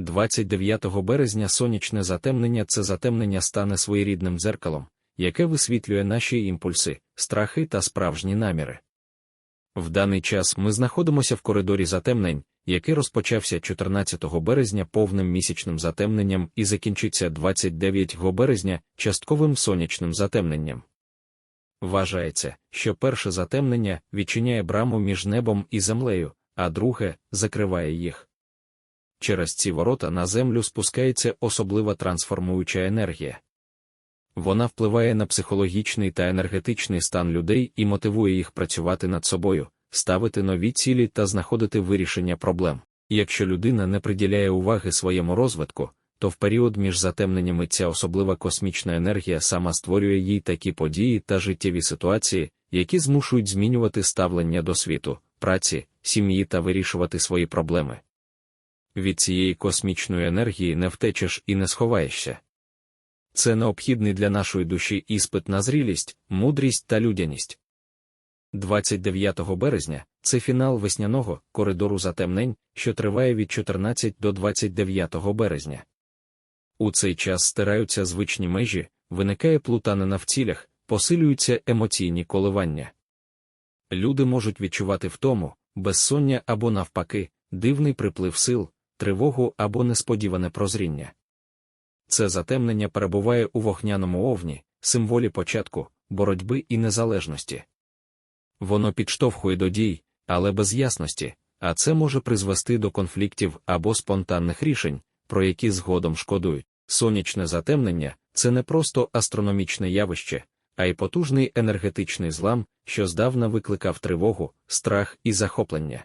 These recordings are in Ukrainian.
29 березня сонячне затемнення це затемнення стане своєрідним дзеркалом, яке висвітлює наші імпульси, страхи та справжні наміри. В даний час ми знаходимося в коридорі затемнень, який розпочався 14 березня повним місячним затемненням і закінчиться 29 березня частковим сонячним затемненням. Вважається, що перше затемнення відчиняє браму між небом і землею, а друге закриває їх. Через ці ворота на землю спускається особлива трансформуюча енергія. Вона впливає на психологічний та енергетичний стан людей і мотивує їх працювати над собою, ставити нові цілі та знаходити вирішення проблем. Якщо людина не приділяє уваги своєму розвитку, то в період між затемненнями ця особлива космічна енергія сама створює їй такі події та життєві ситуації, які змушують змінювати ставлення до світу, праці, сім'ї та вирішувати свої проблеми. Від цієї космічної енергії не втечеш і не сховаєшся. Це необхідний для нашої душі іспит на зрілість, мудрість та людяність. 29 березня це фінал весняного коридору затемнень, що триває від 14 до 29 березня. У цей час стираються звичні межі, виникає плутанина в цілях, посилюються емоційні коливання. Люди можуть відчувати втому, безсоння або навпаки, дивний приплив сил, тривогу або несподіване прозріння. Це затемнення перебуває у вогняному овні, символі початку, боротьби і незалежності. Воно підштовхує до дій, але без ясності, а це може призвести до конфліктів або спонтанних рішень, про які згодом шкодують. Сонячне затемнення це не просто астрономічне явище, а й потужний енергетичний злам, що здавна викликав тривогу, страх і захоплення.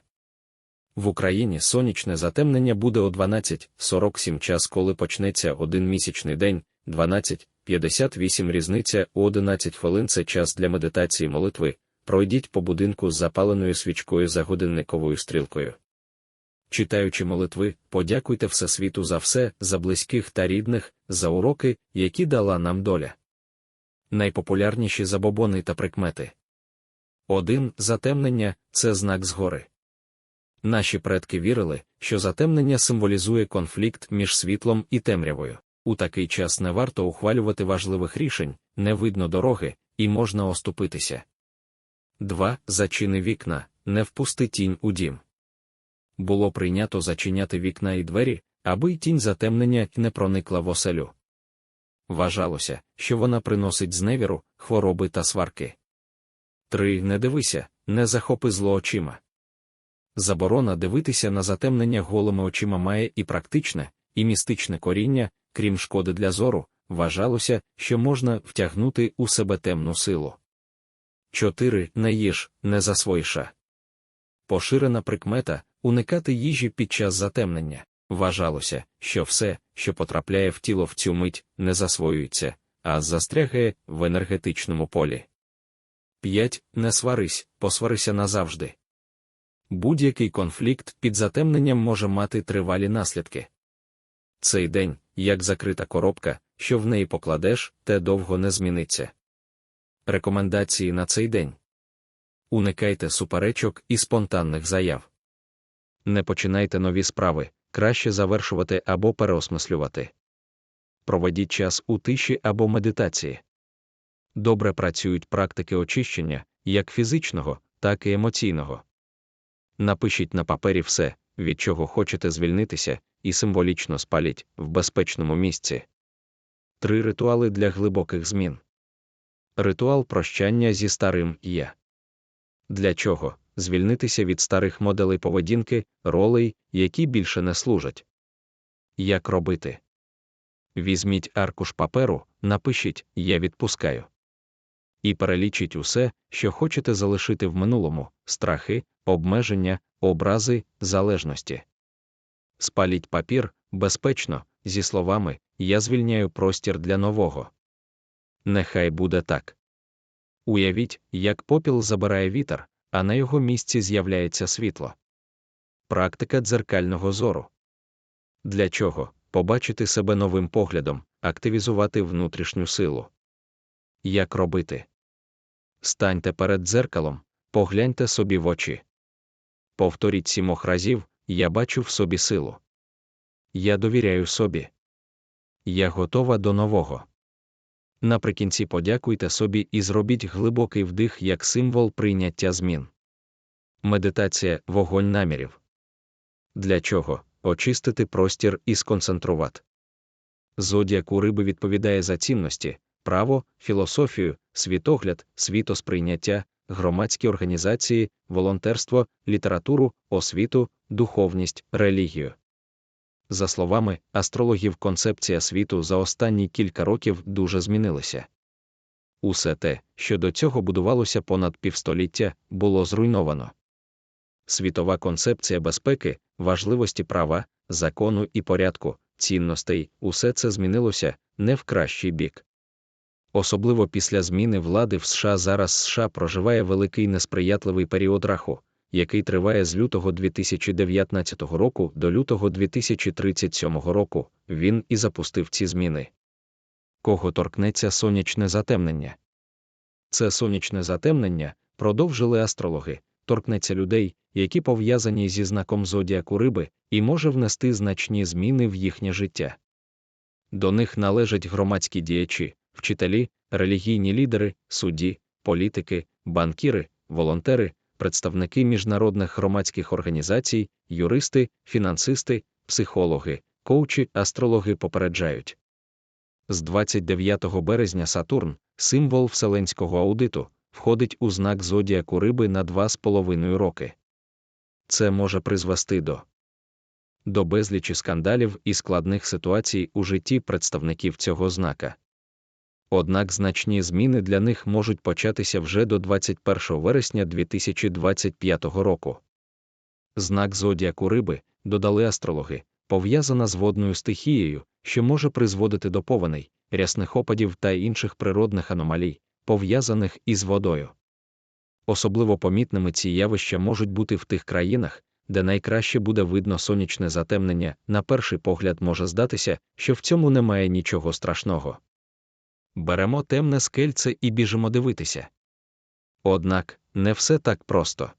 В Україні сонячне затемнення буде о 12.47 час, коли почнеться один місячний день, 12.58 різниця у 11 хвилин це час для медитації молитви. Пройдіть по будинку з запаленою свічкою за годинниковою стрілкою. Читаючи молитви, подякуйте Всесвіту за все, за близьких та рідних, за уроки, які дала нам доля. Найпопулярніші забобони та прикмети. 1. Затемнення це знак згори. Наші предки вірили, що затемнення символізує конфлікт між світлом і темрявою. У такий час не варто ухвалювати важливих рішень, не видно дороги, і можна оступитися. 2. Зачини вікна, не впусти тінь у дім. Було прийнято зачиняти вікна і двері, аби й тінь затемнення не проникла в оселю. Вважалося, що вона приносить зневіру, хвороби та сварки. 3. Не дивися, не захопи зло очима. Заборона дивитися на затемнення голими очима має і практичне, і містичне коріння, крім шкоди для зору, вважалося, що можна втягнути у себе темну силу. 4. Не їж, не засвоїша. Поширена прикмета уникати їжі під час затемнення. Вважалося, що все, що потрапляє в тіло в цю мить, не засвоюється, а застрягає в енергетичному полі. 5. Не сварись, посварися назавжди. Будь-який конфлікт під затемненням може мати тривалі наслідки. Цей день, як закрита коробка, що в неї покладеш, те довго не зміниться. Рекомендації на цей день. Уникайте суперечок і спонтанних заяв. Не починайте нові справи, краще завершувати або переосмислювати. Проведіть час у тиші або медитації. Добре працюють практики очищення, як фізичного, так і емоційного. Напишіть на папері все, від чого хочете звільнитися, і символічно спаліть в безпечному місці. Три ритуали для глибоких змін. Ритуал прощання зі старим я. Для чого звільнитися від старих моделей поведінки, ролей, які більше не служать. Як робити? Візьміть аркуш паперу, напишіть Я відпускаю. І перелічіть усе, що хочете залишити в минулому страхи, обмеження, образи, залежності. Спаліть папір безпечно, зі словами Я звільняю простір для нового. Нехай буде так. Уявіть, як попіл забирає вітер, а на його місці з'являється світло. Практика дзеркального зору. Для чого побачити себе новим поглядом, активізувати внутрішню силу. Як робити? Станьте перед дзеркалом, погляньте собі в очі. Повторіть сімох разів, я бачу в собі силу. я довіряю собі. Я готова до нового. Наприкінці подякуйте собі і зробіть глибокий вдих як символ прийняття змін. Медитація вогонь намірів. Для чого? Очистити простір і сконцентрувати. Зодіак у риби відповідає за цінності, право, філософію, світогляд, світосприйняття, громадські організації, волонтерство, літературу, освіту, духовність, релігію. За словами астрологів, концепція світу за останні кілька років дуже змінилася. Усе те, що до цього будувалося понад півстоліття, було зруйновано. Світова концепція безпеки, важливості права, закону і порядку, цінностей, усе це змінилося не в кращий бік. Особливо після зміни влади в США зараз США проживає великий несприятливий період раху, який триває з лютого 2019 року до лютого 2037 року, він і запустив ці зміни. Кого торкнеться сонячне затемнення? Це сонячне затемнення, продовжили астрологи, торкнеться людей, які пов'язані зі знаком зодіаку риби, і може внести значні зміни в їхнє життя. До них належать громадські діячі, вчителі, релігійні лідери, судді, політики, банкіри, волонтери, представники міжнародних громадських організацій, юристи, фінансисти, психологи, коучі, астрологи попереджають. З 29 березня Сатурн, символ вселенського аудиту, входить у знак зодіаку риби на 2,5 роки. Це може призвести до до безлічі скандалів і складних ситуацій у житті представників цього знака. Однак значні зміни для них можуть початися вже до 21 вересня 2025 року. Знак зодіаку риби, додали астрологи, пов'язана з водною стихією, що може призводити до повеней, рясних опадів та інших природних аномалій, пов'язаних із водою. Особливо помітними ці явища можуть бути в тих країнах, де найкраще буде видно сонячне затемнення, на перший погляд може здатися, що в цьому немає нічого страшного. Беремо темне скельце і біжимо дивитися. Однак не все так просто.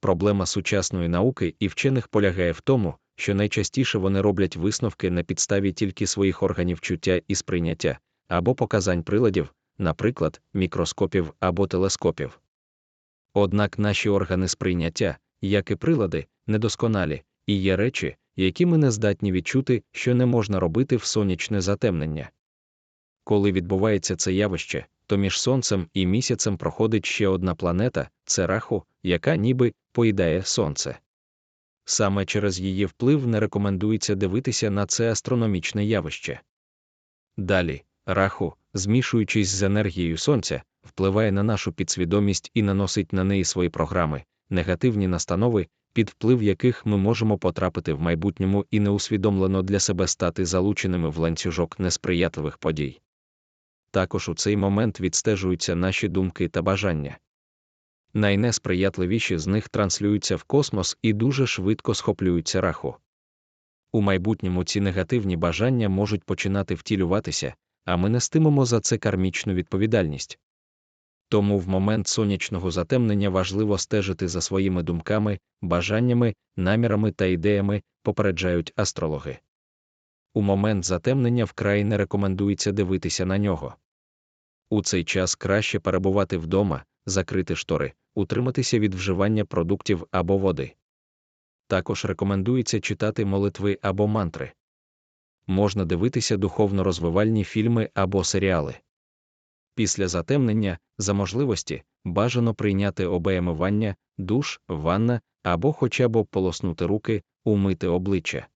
Проблема сучасної науки і вчених полягає в тому, що найчастіше вони роблять висновки на підставі тільки своїх органів чуття і сприйняття, або показань приладів, наприклад, мікроскопів або телескопів. Однак наші органи сприйняття, як і прилади, недосконалі, і є речі, які ми не здатні відчути, що не можна робити в сонячне затемнення. Коли відбувається це явище, то між сонцем і місяцем проходить ще одна планета це раху, яка ніби поїдає сонце. Саме через її вплив не рекомендується дивитися на це астрономічне явище. Далі, раху, змішуючись з енергією сонця, впливає на нашу підсвідомість і наносить на неї свої програми, негативні настанови, під вплив яких ми можемо потрапити в майбутньому і неусвідомлено для себе стати залученими в ланцюжок несприятливих подій. Також у цей момент відстежуються наші думки та бажання. Найнесприятливіші з них транслюються в космос і дуже швидко схоплюються раху. У майбутньому ці негативні бажання можуть починати втілюватися, а ми нестимемо за це кармічну відповідальність. Тому в момент сонячного затемнення важливо стежити за своїми думками, бажаннями, намірами та ідеями, попереджають астрологи. У момент затемнення вкрай не рекомендується дивитися на нього. У цей час краще перебувати вдома, закрити штори, утриматися від вживання продуктів або води. Також рекомендується читати молитви або мантри. Можна дивитися духовно розвивальні фільми або серіали. Після затемнення, за можливості, бажано прийняти обеємивання, душ, ванна або хоча б полоснути руки, умити обличчя.